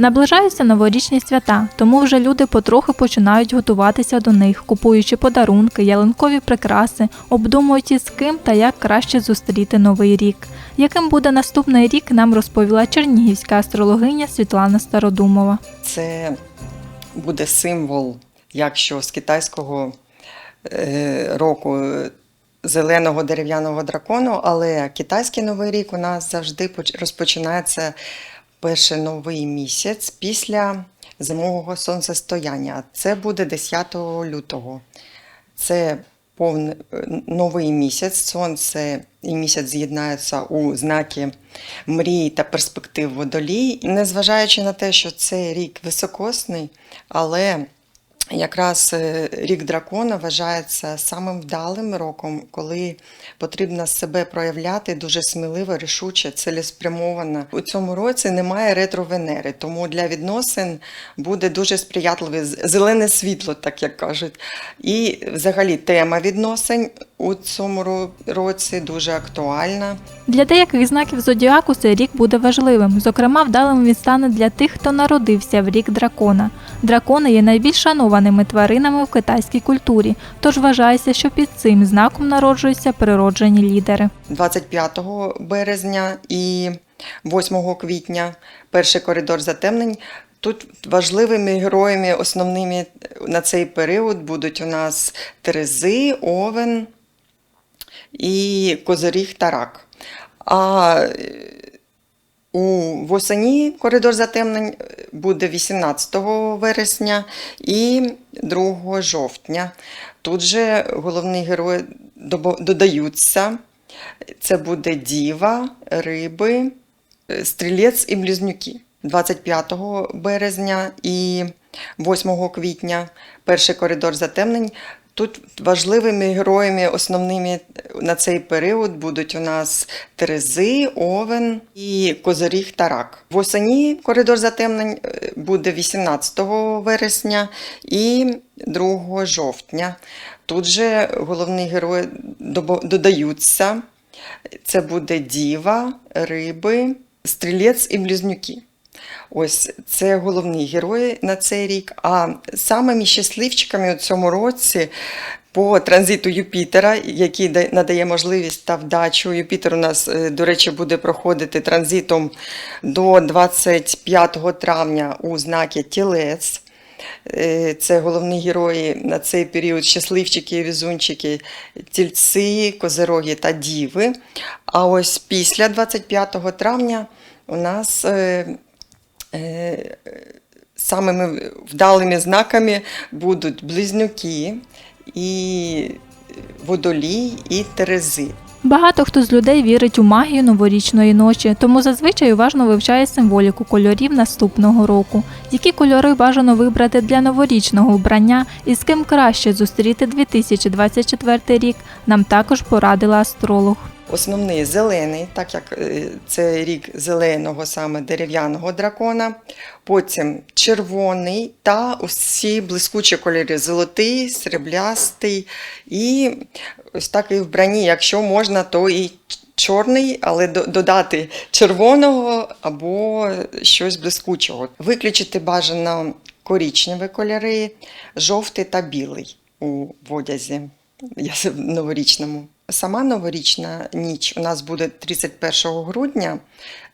Наближаються новорічні свята, тому вже люди потрохи починають готуватися до них, купуючи подарунки, ялинкові прикраси, обдумують із ким та як краще зустріти новий рік. Яким буде наступний рік, нам розповіла чернігівська астрологиня Світлана Стародумова. Це буде символ, якщо з китайського е, року зеленого дерев'яного дракону, але китайський новий рік у нас завжди розпочинається перший новий місяць після зимового сонцестояння. Це буде 10 лютого. Це повний новий місяць. Сонце і місяць з'єднаються у знаки мрій та перспектив водолій. Незважаючи на те, що це рік високосний, але якраз е, рік дракона вважається самим вдалим роком, коли потрібно себе проявляти дуже сміливо, рішуче, цілеспрямовано. У цьому році немає ретро-венери, тому для відносин буде дуже сприятливе зелене світло, так як кажуть. І взагалі тема відносин у цьому році дуже актуальна. Для деяких знаків зодіаку цей рік буде важливим. Зокрема, вдалим він стане для тих, хто народився в рік дракона. Дракони є найбільш шанованими тваринами в китайській культурі, тож вважається, що під цим знаком народжуються природжені лідери. 25 березня і 8 квітня перший коридор затемнень. Тут важливими героями основними на цей період будуть у нас Терези, Овен і Козиріг та Рак. А у восені коридор затемнень буде 18 вересня і 2 жовтня. Тут же головні герої додаються. Це буде Діва, Риби, е, Стрілець і Близнюки. 25 березня і 8 квітня перший коридор затемнень. Тут важливими героями основними на цей період будуть у нас Терези, Овен і Козиріг та Рак. Восені коридор затемнень е, буде 18 вересня і 2 жовтня. Тут же головні герої додаються. Це буде Діва, Риби, Стрілець і Близнюки. Ось це головні герої на цей рік. А самими щасливчиками у цьому році по транзиту Юпітера, який надає можливість та вдачу. Юпітер у нас, е, до речі, буде проходити транзитом до 25 травня у знакі Тілець. Е, Це головні герої на цей період щасливчики, візунчики, тільці, козероги та діви. А ось після 25 травня у нас е, самими вдалими знаками будуть близнюки і водолій і терези. Багато хто з людей вірить у магію новорічної ночі, тому зазвичай уважно вивчає символіку кольорів наступного року. Які кольори бажано вибрати для новорічного вбрання і з ким краще зустріти 2024 рік, нам також порадила астролог. Основний зелений, так як е, це рік зеленого саме дерев'яного дракона. Потім червоний та усі блискучі кольори золотий, сріблястий і ось так і вбрані. Якщо можна, то і чорний, але додати червоного або щось блискучого. Виключити бажано корічневі кольори, жовтий та білий у одязі. Я в новорічному. Сама новорічна ніч у нас буде 31 грудня.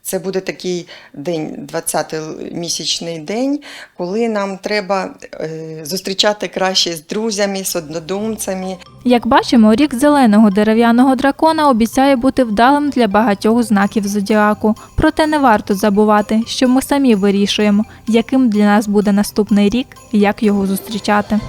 Це буде такий день, 20-місячний день, коли нам треба е, зустрічати краще з друзями, з однодумцями. Як бачимо, рік зеленого дерев'яного дракона обіцяє бути вдалим для багатьох знаків зодіаку. Проте не варто забувати, що ми самі вирішуємо, яким для нас буде наступний рік і як його зустрічати.